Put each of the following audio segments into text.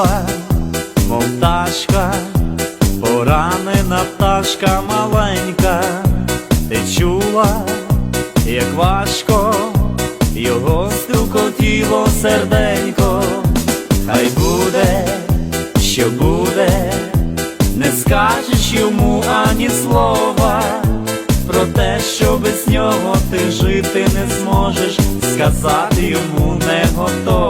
крила, мов ташка, поранена пташка маленька, ти чула, як важко, його струкотіло серденько, хай буде, що буде, не скажеш йому ані слова, про те, що без нього ти жити не зможеш, сказати йому не готово.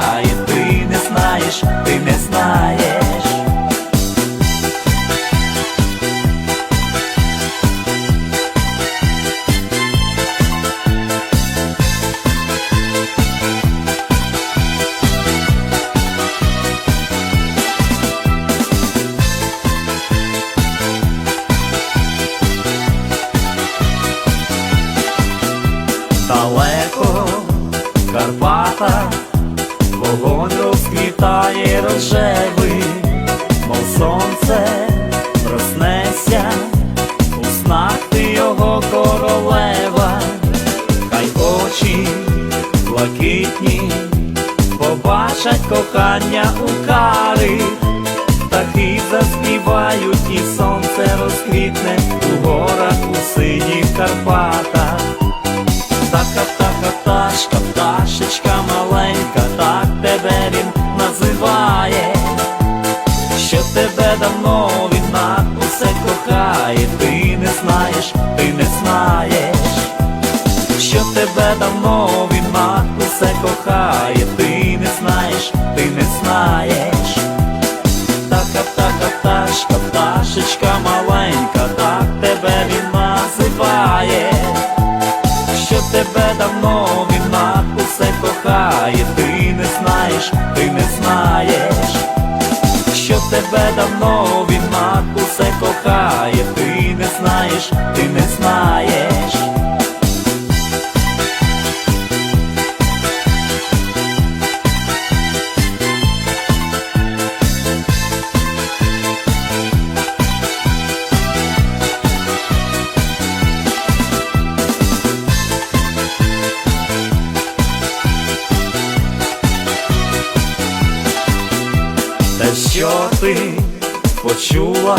кохає, ти не знаєш, ти не знаєш. далеко в Вогонь розквітає рожевий, мов сонце проснеться, у снах ти його королева, хай очі блакитні, побачать кохання у кари. Птахи заспівають і сонце розквітне у горах у синіх Карпатах. Птаха, птаха, пташка, пташечка знаєш, ти не знаєш, що тебе давно він на усе кохає, ти не знаєш, ти не знаєш. Птаха, птаха, пташка, пташечка маленька, так тебе він називає. Що тебе давно він на усе кохає, ти не знаєш, ти не знаєш, що тебе давно він на усе кохає, знаєш, ти не знаєш. Те, що ти почула,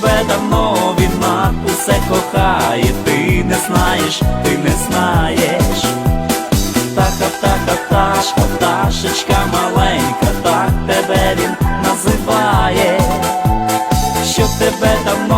тебе давно він на усе кохає, ти не знаєш, ти не знаєш. Птаха, птаха, пташка, пташечка маленька, так тебе він називає що тебе давно